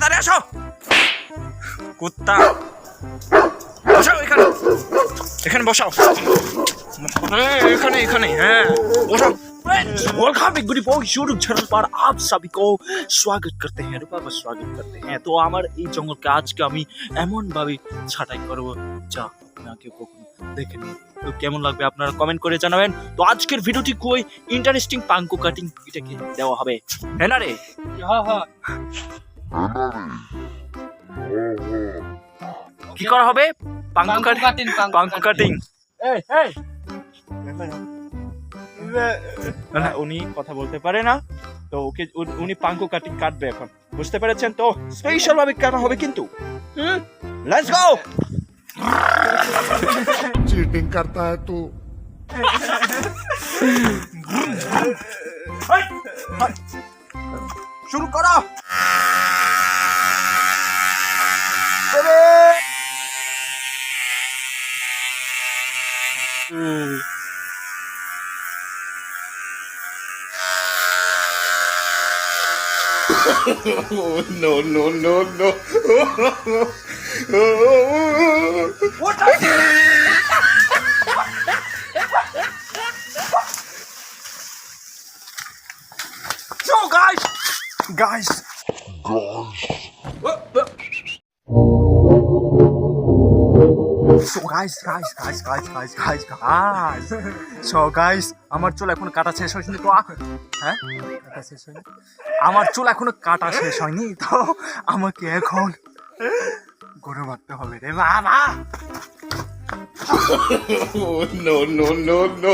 তাড়াতাড়ি আসো কুত্তা বসাও এখানে এখানে বসাও হ্যাঁ, এখানে এখানে হ্যাঁ বসাও वेलकम एक गुडी बॉय यूट्यूब चैनल पर आप सभी को स्वागत करते हैं রূপা বা স্বাগত করতে হ্যাঁ তো আমার এই জঙ্গলকে আজকে আমি এমন ভাবে ছাঁটাই করব যা আপনাকে কখনো দেখেনি তো কেমন লাগবে আপনারা কমেন্ট করে জানাবেন তো আজকের ভিডিওটি খুবই ইন্টারেস্টিং পাঙ্কু কাটিং এটাকে দেওয়া হবে হ্যাঁ না রে হ্যাঁ হ্যাঁ কি করা হবে? Punk cutting punk cutting. উনি কথা বলতে পারে না। তো ওকে উনি পাঙ্কু কাটিং কাটবে এখন। বুঝতে পেরেছেন তো? স্পেশাল ভাবে কাটা হবে কিন্তু? লেটস গো চিটিং করতা হ্যায় শুরু করো! Oh, no, no, no, no. So guys, guys. So guys, guys, guys, guys, guys, guys, guys. So guys, আমার চুল এখন কাটা শেষ হয়নি তো হ্যাঁ কাটা শেষ হয়নি আমার চুল এখনও কাটা শেষ হয়নি তো আমাকে এখন গরু মারতে হবে রে বাবা no, no, no, no.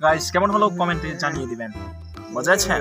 Guys কেমন হলো কমেন্টে জানিয়ে দিবেন। আছে?